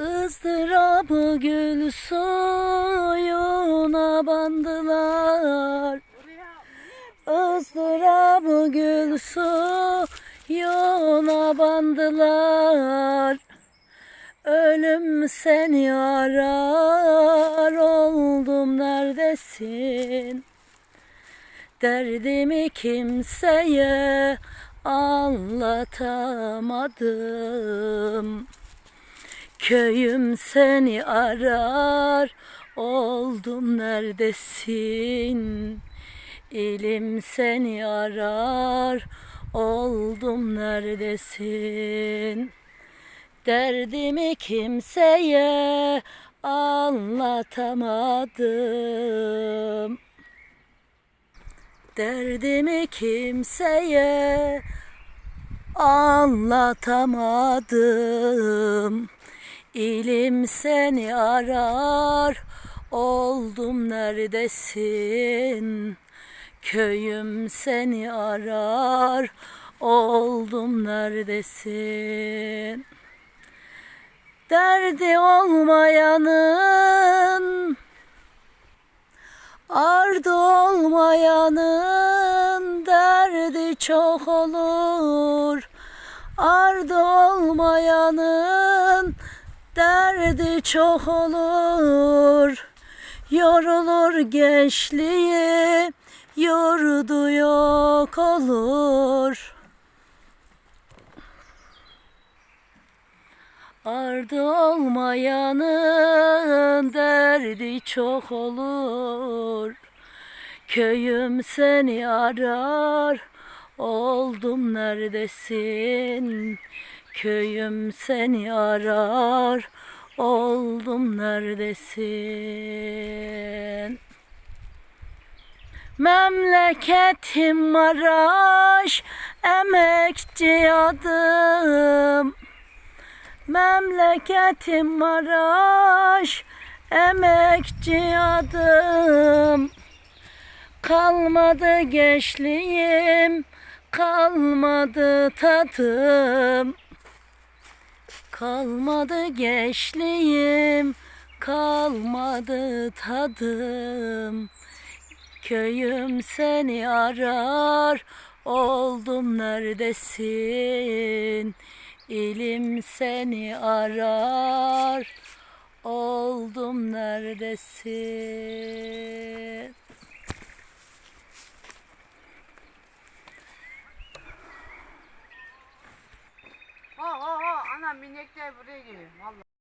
ızdırabı gül suyuna bandılar. ızdırabı gül suyuna bandılar. Ölüm seni arar oldum neredesin? Derdimi kimseye anlatamadım. Köyüm seni arar oldum neredesin? İlim seni arar oldum neredesin? Derdimi kimseye anlatamadım. Derdimi kimseye anlatamadım. İlim seni arar, oldum neredesin? Köyüm seni arar, oldum neredesin? Derdi olmayanın Ardı olmayanın derdi çok olur. Ardı olmayanın derdi çok olur. Yorulur gençliği, yurdu yok olur. Ardı olmayanın derdi çok olur. Köyüm seni arar, oldum neredesin? Köyüm seni arar, oldum neredesin? Memleketim Maraş, emekçi adım. Memleketim Maraş, emekçi adım. Kalmadı gençliğim, kalmadı tadım. Kalmadı gençliğim, kalmadı tadım. Köyüm seni arar, oldum neredesin? İlim seni arar, oldum neredesin? İnekler buraya geliyor. Vallahi.